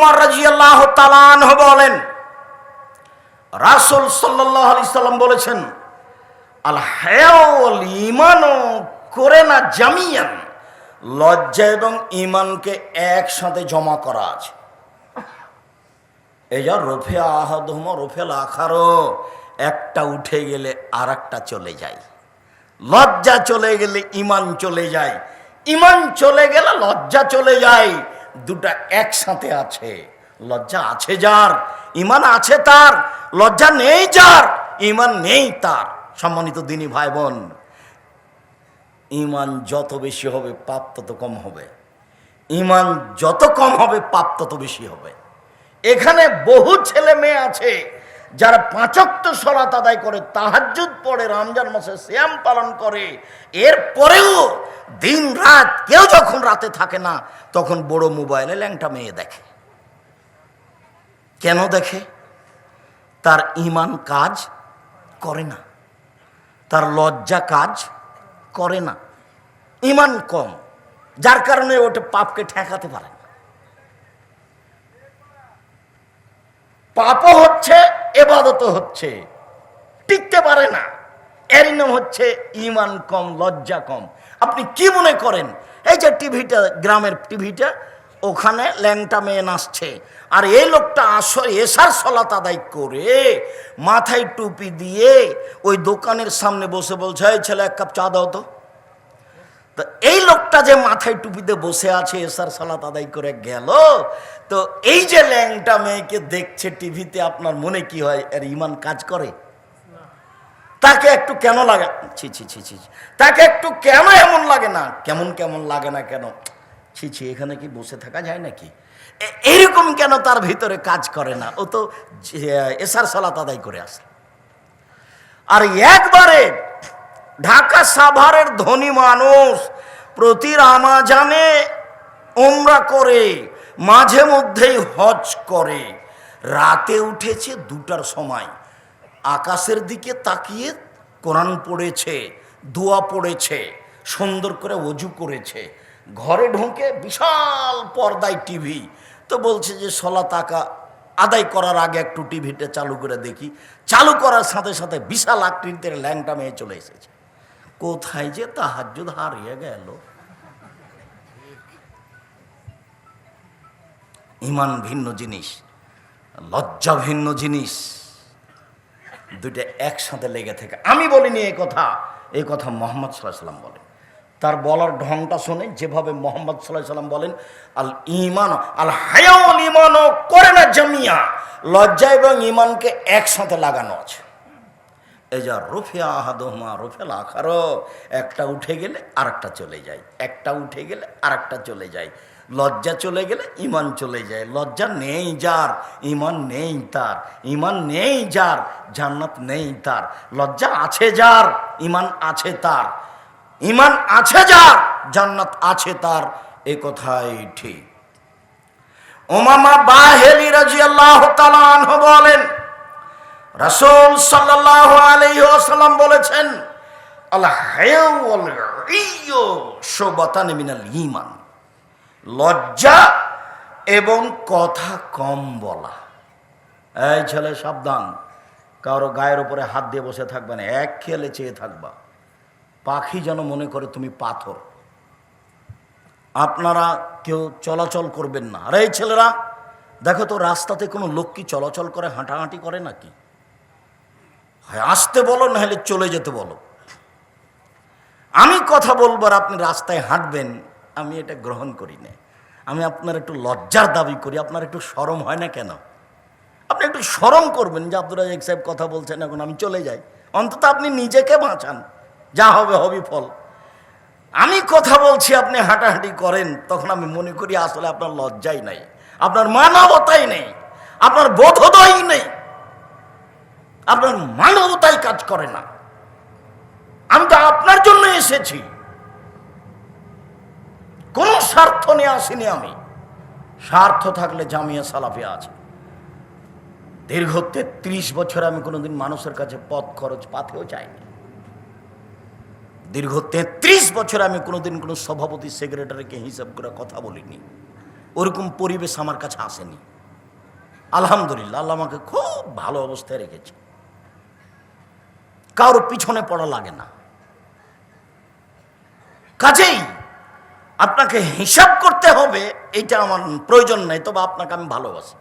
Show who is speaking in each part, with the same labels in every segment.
Speaker 1: উমর রাজিয়াল্লাহ তালান বলেন, রাসুল সাল্লাম বলেছেন করে না জামিয়ান। লজ্জা এবং ইমানকে একসাথে জমা করা আছে। এই যা একটা উঠে গেলে আর চলে যায়। লজ্জা চলে গেলে ইমান চলে যায়। ইমান চলে গেলে লজ্জা চলে যায়। দুটা একসাথে আছে। লজ্জা আছে যার ইমান আছে তার, লজ্জা নেই যার ইমান নেই তার। সম্মানিত দিনী ভাই বোন ইমান যত বেশি হবে, পাপ তত কম হবে। ইমান যত কম হবে, পাপ তত বেশি হবে। এখানে বহু ছেলে মেয়ে আছে, যারা পাঁচক্ত সলাত আদায় করে, তাহাজ্জুদ পড়ে, রমজান মাসে শ্যাম পালন করে। এর পরেও দিন রাত কেউ যখন রাতে থাকে না, তখন বড় মোবাইলে ল্যাংটা মেয়ে দেখে। কেন দেখে? তার ইমান কাজ করে না। তার লজ্জা কাজ করে না। ইমান কম, যার কারণে ওটা পাপকে ঠেকাতে পারে না। পাপও হচ্ছে, এবাদতও হচ্ছে, টিকতে পারে না। এর নাম হচ্ছে ইমান কম, লজ্জা কম। আপনি কি মনে করেন? এই যে টিভিটা, গ্রামের টিভিটা, ওখানে ল্যাংটা মেয়ে নাচছে, আর এই লোকটা আস এসার সলাত আদায় করে মাথায় টুপি দিয়ে ওই দোকানের সামনে বসে বলছে, এই ছেলে, এক কাপ চা দাও তো। তো এই লোকটা যে মাথায় টুপিতে বসে আছে, এসার সালাত আদায় করে গেল। তো এই যে ল্যাংটা মেয়েকে দেখছে টিভিতে, আপনার মনে কি হয়? এর ইমান কাজ করে? তাকে একটু কেন লাগে? ছি ছি ছি ছি। তাকে একটু কেন এমন লাগে না? কেমন কেমন লাগে না কেন? ছি ছি, এখানে কি বসে থাকা যায় নাকি? এ- এরকম কেন তার ভিতরে কাজ করে না? ও তো এসার সালাত আদায় করে আসে আর একবারে ঢাকা সাভারের ধনী মানুষ প্রতি রামাজানে ওমরা করে, মাঝে মধ্যেই হজ করে। রাতে উঠেছে দুটার সময়। আকাশের দিকে তাকিয়ে কোরআন পড়েছে, দোয়া পড়েছে, সুন্দর করে অজু করেছে। ঘরে ঢুকে বিশাল পর্দায় টিভি। তো বলছে যে, সলা তাকা, আদায় করার আগে একটু টিভিটা চালু করে দেখি। চালু করার সাথে সাথে বিশাল আকৃতির ল্যাংটা মেয়ে চলে এসেছে। কোথায় যে তাহাজ্জুদ হারিয়ে গেল। ইমান ভিন্ন জিনিস, লজ্জা ভিন্ন জিনিস। দুইটা একসাথে লেগে থাকে। আমি বলিনি এই কথা এই কথা মোহাম্মদ সাল্লাহ সাল্লাম বলেন। তার বলার ঢংটা শুনে যেভাবে মোহাম্মদ সাল্লাহ সাল্লাম বলেন, আল ইমান আল হায়াউল ইমানও করে না জামিয়া। লজ্জা এবং ইমানকে একসাথে লাগানো আছে। এই যা রুফিয়া আহাদহমা রুফেল আখারও একটা উঠে গেলে আরেকটা চলে যায়, একটা উঠে গেলে আরেকটা চলে যায়। লজ্জা চলে গেলে ইমান চলে যায়। লজ্জা নেই যার ইমান নেই তার ইমান নেই যার, জান্নাত নেই তার। লজ্জা আছে যার ইমান আছে তার। ইমান আছে যার, জান্নাত আছে তার, এ কথাই ঠিক। ওমামা বাহেলি রাজিয়াল্লাহ তালান বলেন, রাসূল সাল্লাল্লাহু আলাইহি বলেছেন, আল হায়াউল মিনাল ঈমান। লজ্জা এবং কথা কম বলা। এই ছেলে, সাবধান। কারও গায়ের উপরে হাত দিয়ে বসে থাকবে না। এক খেলে চেয়ে থাকবা। পাখি যেন মনে করে তুমি পাথর। আপনারা কেউ চলাচল করবেন না। আরে, এই ছেলেরা, দেখো তো, রাস্তাতে কোনো লোক কি চলাচল করে, হাঁটাহাঁটি করে নাকি? হয়, আসতে বলো না হলে চলে যেতে বলো। আমি কথা বলবার আপনি রাস্তায় হাঁটবেন। আমি এটা গ্রহণ করি না আমি আপনার একটু লজ্জার দাবি করি, আপনার একটু সরম হয় না কেন? আপনি একটু সরম করবেন যে আব্দুল রাজাক সাহেব কথা বলছেন, এখন আমি চলে যাই। অন্তত আপনি নিজেকে বাঁচান, যা হবে হবি ফল। আমি কথা বলছি, আপনি হাঁটাহাঁটি করেন, তখন আমি মনে করি আসলে আপনার লজ্জাই নাই, আপনার মানবতাই নেই, আপনার বোধোদয় নেই, আপনার মানবতাই কাজ করে না। আমি তো আপনার জন্য এসেছি। স্বার্থ নিয়ে আসিনি আমি। স্বার্থ থাকলে জামিয়া সালাফে আছে। দীর্ঘ তেত্রিশ বছর আমি কোনোদিন মানুষের কাছে পথ খরচ পাতেও চাইনি। দীর্ঘ তেত্রিশ বছর আমি কোনোদিন কোনো সভাপতি, সেক্রেটারিকে হিসাব করে কথা বলিনি। ওরকম পরিবেশ আমার কাছে আসেনি। আলহামদুলিল্লাহ, আল্লাহ আমাকে খুব ভালো অবস্থায় রেখেছে। কারোর পিছনে পড়া লাগে না। কাজেই আপনাকে হিসাব করতে হবে, এইটা আমার প্রয়োজন নাই, তবে আপনাকে আমি ভালোবাসি।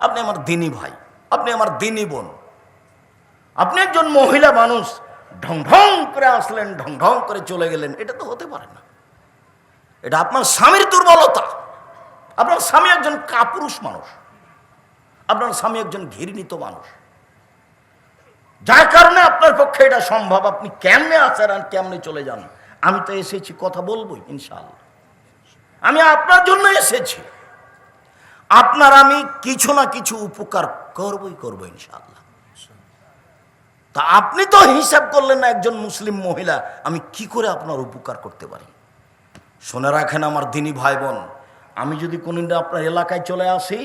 Speaker 1: আপনি আমার দিনী ভাই, আপনি আমার দিনী বোন। আপনি একজন মহিলা মানুষ, ঢং ঢং করে আসলেন, ঢং ঢং করে চলে গেলেন, এটা তো হতে পারে না। এটা আপনার স্বামীর দুর্বলতা। আপনার স্বামী একজন কাপুরুষ মানুষ। আপনার স্বামী একজন ঘৃণিত মানুষ। যার কারণে আপনার পক্ষে এটা সম্ভব। আপনি কেমনে আসেন আর কেমনে চলে যান? আমি তো এসেছি, কথা বলব, ইনশাআল্লাহ। আমি আপনার জন্য এসেছি। আপনার আমি কিছু না কিছু উপকার করবই করব ইনশাআল্লাহ। তা আপনি তো হিসাব করলেন না একজন মুসলিম মহিলা, আমি কি করে আপনার উপকার করতে পারি? শুনে রাখেন আমার দিনী ভাই বোন আমি যদি কোনদিন আপনার এলাকায় চলে আসি,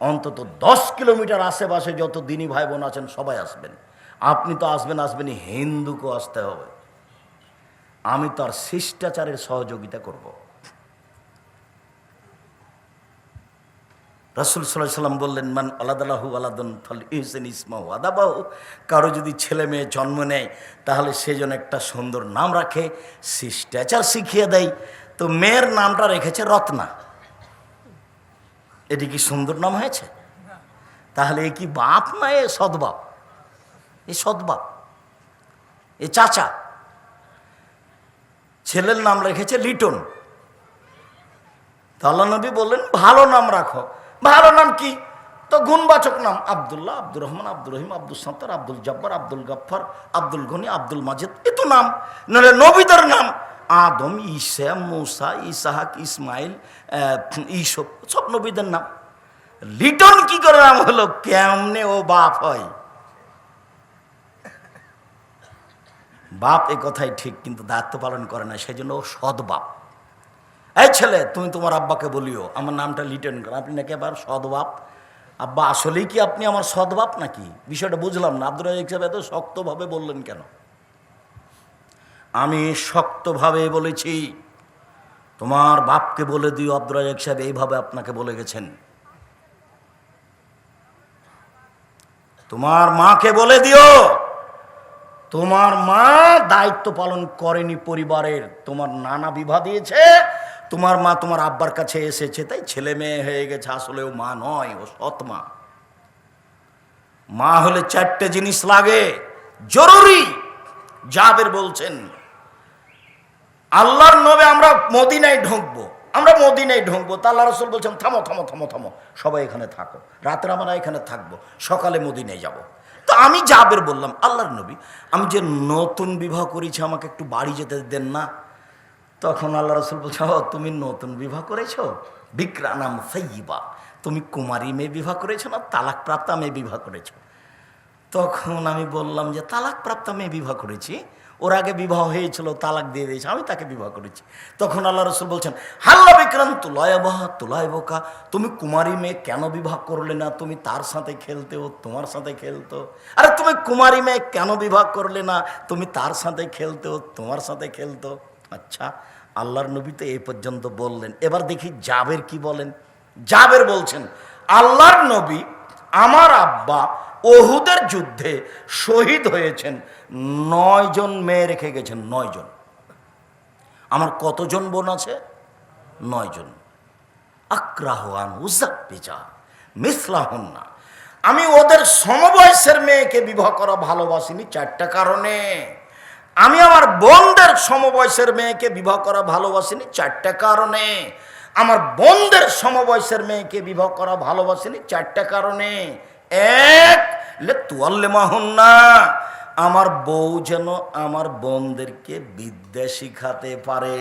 Speaker 1: অন্তত দশ কিলোমিটার আশেপাশে যত দিনী ভাই বোন আছেন সবাই আসবেন। আপনি তো আসবেন আসবেন হিন্দুকেও আসতে হবে। আমি তার শিষ্টাচারের সহযোগিতা করব। রাসুল সাল্লাহ সাল্লাম বললেন, মান আলাদালাহু আলাদন ফল ইহসেন ইসমাউ আদাবাহু। কারও যদি ছেলে মেয়ে জন্ম নেয়, তাহলে সে যেন একটা সুন্দর নাম রাখে, শিষ্টাচার শিখিয়ে দেয়। তো মেয়ের নামটা রেখেছে রত্না। এটি কি সুন্দর নাম হয়েছে? তাহলে এ কি বাপ না এ সদবাপ? এ সদবাপ। এ চাচা। ছেলের নাম রেখেছে লিটন। তাল্লা নবী বললেন, ভালো নাম রাখো। ভালো নাম কি? তো গুণবাচক নাম আবদুল্লাহ, আব্দুর রহমান, আব্দুর রহিম আব্দুল সত্তার আব্দুল জব্বার, আব্দুল গফ্ফর, আব্দুল গনি, আব্দুল মাজেদ। এ তো নাম। নাহলে নবীদের নাম আদম, ঈসা, মুসা, ইসাহাক, ইসমাইল ইসব সব নবীদের নাম। লিটন কি করে নাম হলো? কেমনে ও বাপ হয়? বাপ এ কথাই ঠিক, কিন্তু দায়িত্ব পালন করে না সেই জন্য ও সৎ বাপ। এই ছেলে, তুমি তোমার আব্বাকে বলিও। আমার নামটা লিটেন করো। আপনি নাকি আবার সদবাপ আব্বা, আসলেই কি আপনি আমার সদবাপ নাকি? বিষয়টা বুঝলাম না। আব্দুল রাজাক সাহেব এত শক্তভাবে বললেন কেন? আমি শক্তভাবে বলেছি, তোমার বাপকে বলে দিও আব্দুল রাজাক সাহেব এইভাবে আপনাকে বলে গেছেন। তোমার মাকে বলে দিও তোমার মা দায়িত্ব পালন করেনি পরিবারের। তোমার নানা বিবাহ দিয়েছে, তোমার মা তোমার আব্বার কাছে এসেছে, তাই ছেলে মেয়ে হয়ে গেছে। আসলে ও মা নয়, ও সৎ মা। মা হলে চারটে জিনিস লাগে, জরুরি। জাবের বলছেন, আল্লাহর নবে আমরা মদিনায় ঢুকবো, আমরা মদিনায় ঢুকবো। তা আল্লাহ রসুল বলছেন, থামো থামো থামো থামো, সবাই এখানে থাকো। রাতের আমরা এখানে থাকব, সকালে মদিনায় যাব। তো আমি জাবের বললাম, আল্লাহর নবী, আমি যে নতুন বিবাহ করেছি, আমাকে একটু বাড়ি যেতে দেন না। তখন আল্লাহ রসুল বলছে তুমি নতুন বিবাহ করেছ? বিক্রানাম সাইবা তুমি কুমারী মেয়ে বিবাহ করেছ না তালাক প্রাপ্তা মেয়ে বিবাহ করেছ? তখন আমি বললাম যে তালাক প্রাপ্তা মেয়ে বিবাহ করেছি? ওর আগে বিবাহ হয়েছিল, তালাক দিয়ে দিয়েছে, আমি তাকে বিবাহ করেছি। তখন আল্লাহ রসুল বলছেন, হাল্লা বিক্রাম তুলায় বাহা তুলায় বোকা তুমি কুমারী মেয়ে কেন বিবাহ করলে না? তুমি তার সাথে খেলতে ও তোমার সাথে খেলতো। আরে তুমি কুমারী মেয়ে কেন বিবাহ করলে না? তুমি তার সাথে খেলতে ও তোমার সাথে খেলতো। আচ্ছা আল্লাহর নবী তো এই পর্যন্ত বললেন। এবার দেখি জাবের কি বলেন? জাবের বলছেন, আল্লাহর নবী আমার আব্বা ওহুদের যুদ্ধে শহীদ হয়েছেন। নয় জন মেয়ে রেখে গেছেন, নয় জন। আমার কতজন বোন আছে? নয় জন। মিসলাহন্না। আমি ওদের সমবয়সের মেয়েকে বিবাহ করা ভালোবাসিনি চারটা কারণে। আমি আমার বোনদের সমবয়সের মেয়েকে বিবাহ করা ভালোবাসিনি চারটা কারণে। আমার বোনদের সমবয়সের মেয়েকে বিবাহ করা ভালোবাসিনি চারটা কারণে। এক তুয়াল্লে মাহুন্না আমার বউ যেন আমার বোনদেরকে বিদ্যা শিখাতে পারে।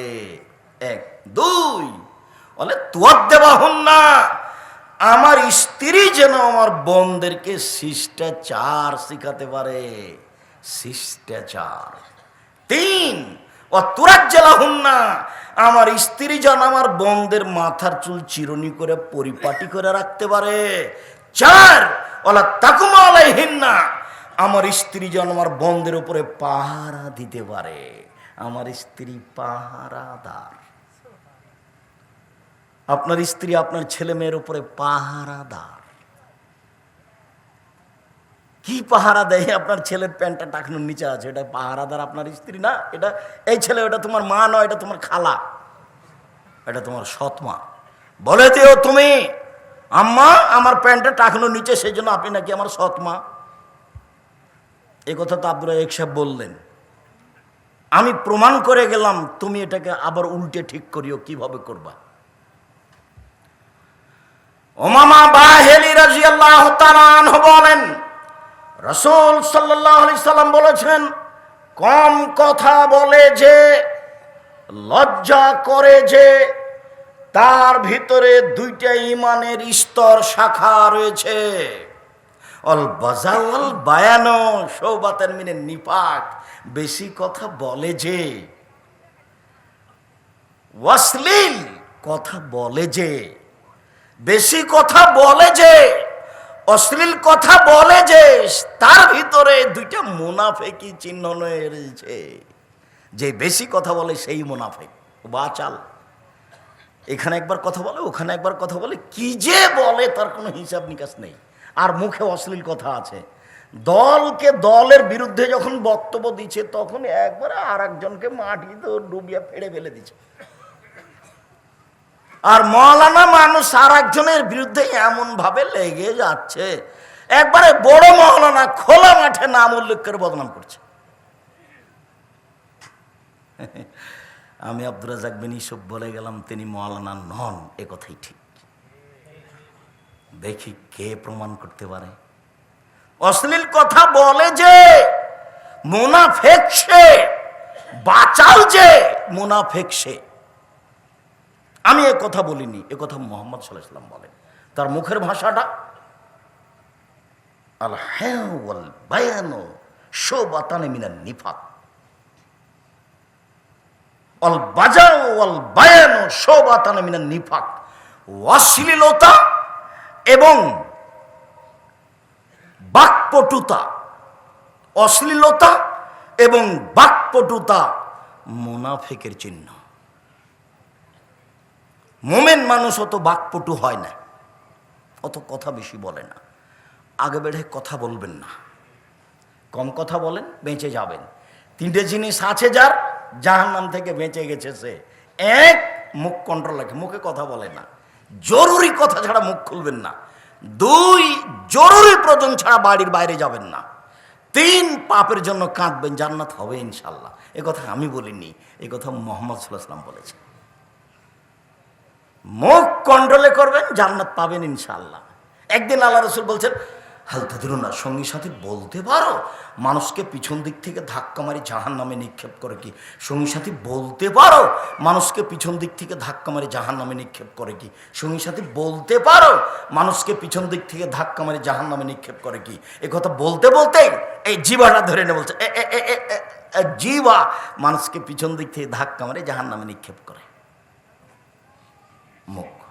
Speaker 1: এক, দুই বলে তুয়ার দেওয়া হন না আমার স্ত্রী যেন আমার বোনদেরকে শিষ্টাচার শিখাতে পারে। শিষ্টাচার। তিন হন না আমার স্ত্রী যেন আমার বোনদের মাথার চুল চিরুনি করে পরিপাটি করে রাখতে পারে। চার ওলা তাকুমা আলাইহিন না আমার স্ত্রী যেন আমার বন্ধের উপরে পাহারা দিতে পারে। আমার স্ত্রী পাহারাদার। আপনার স্ত্রী আপনার ছেলে মেয়ের উপরে পাহারাদার। কি পাহারা দেয়? আপনার ছেলের প্যান্টটা টাকানোর নিচে আছে। এটা পাহারাদার আপনার স্ত্রী না? এটা এই ছেলে, ওটা তোমার মা নয়, এটা তোমার খালা। এটা তোমার সৎমা বলে দিও তুমি, আম্মা, আমার প্যান্টটা টাকানোর নিচে, সেই জন্য আপনি নাকি আমার সৎমা এই কথা তো আব্দুল এক সাহেব বললেন। আমি প্রমাণ করে গেলাম, তুমি এটাকে আবার উল্টে ঠিক করিও, কীভাবে করবা? ওমামা বাহেলি রাজিয়াল্লাহ তালান বলেন রসুল সাল্লাম বলেছেন, কম কথা বলে যে, লজ্জা করে যে, তার ভিতরে দুইটা ইমানের স্তর শাখা রয়েছে। অল বাজাওয়াল বায়ানো, সৌবাতের মিনে নিপাক, বেশি কথা বলে যে, ওয়াসলিল, কথা বলে যে, বেশি কথা বলে যে অশ্লীল কথা বলে যে তার ভিতরে দুইটা মুনাফেকি চিহ্ন রয়েছে। যে বেশি কথা বলে সেই মুনাফেক। বাচাল এখানে একবার কথা বলে, ওখানে একবার কথা বলে, কি যে বলে তার কোনো হিসাব নিকাশ নেই। আর মুখে অশ্লীল কথা আছে। দলকে দলের বিরুদ্ধে যখন বক্তব্য দিচ্ছে, তখন একবারে আর একজনকে মাটিতে ডুবিয়া ফেড়ে ফেলে দিচ্ছে। আর মৌলানা মানুষ আর একজনের বিরুদ্ধে এমন ভাবে লেগে যাচ্ছে। একবারে বড় মহলানা খোলা মাঠে নাম উল্লেখ করে বদনাম করছে। আমি আব্দুর রাজাক বিন ইসব বলে গেলাম, তিনি মৌলানা নন, এ কথাই ঠিক। দেখি কে প্রমাণ করতে পারে। অশ্লীল কথা বলে যে, মুনাফেক সে বাঁচাও যে, মুনাফেক সে। আমি এ কথা বলিনি, এ কথা মোহাম্মদ সাল্লাহাম বলেন। তার মুখের ভাষাটা আল হ্যাঁ বায়ানো শো বাতানে মিনার নিফাক। অল বাজাও অল বায়ানো শো বাতানে মিনার নিফাক। অশ্লীলতা এবং বাকপটুতা, অশ্লীলতা এবং বাকপটুতা মুনাফেকের চিহ্ন। মোমেন মানুষ অত বাকপটু হয় না। অত কথা বেশি বলে না। আগে বেড়ে কথা বলবেন না। কম কথা বলেন, বেঁচে যাবেন। তিনটে জিনিস আছে যার জাহান নাম থেকে বেঁচে গেছে সে। এক, মুখ কন্ট্রোল রাখে, মুখে কথা বলে না। জরুরি কথা ছাড়া মুখ খুলবেন না। দুই, জরুরি প্রয়োজন ছাড়া বাড়ির বাইরে যাবেন না। তিন, পাপের জন্য কাঁদবেন, জান্নাত হবে ইনশাল্লাহ। এ কথা আমি বলিনি, এ কথা মোহাম্মদ সাল্লাহাম বলেছে মুখ কন্ট্রোলে করবেন, জান্নাত পাবেন ইনশাল্লাহ একদিন আল্লাহ রসুল বলছেন হালকা দিল না সঙ্গী সাথে বলতে পারো? মানুষকে পিছন দিক থেকে ধাক্কা মারি জাহান নামে নিক্ষেপ করে কি? সঙ্গী সাথী বলতে পারো? মানুষকে পিছন দিক থেকে ধাক্কা মারি জাহান নামে নিক্ষেপ করে কি? সঙ্গী সাথী বলতে পারো? মানুষকে পিছন দিক থেকে ধাক্কা মারি জাহান নামে নিক্ষেপ করে কি? এ কথা বলতে বলতে এই জিবাটা ধরে নে বলছে জিবা মানুষকে পিছন দিক থেকে ধাক্কা মারি জাহান নামে নিক্ষেপ করে। মুখ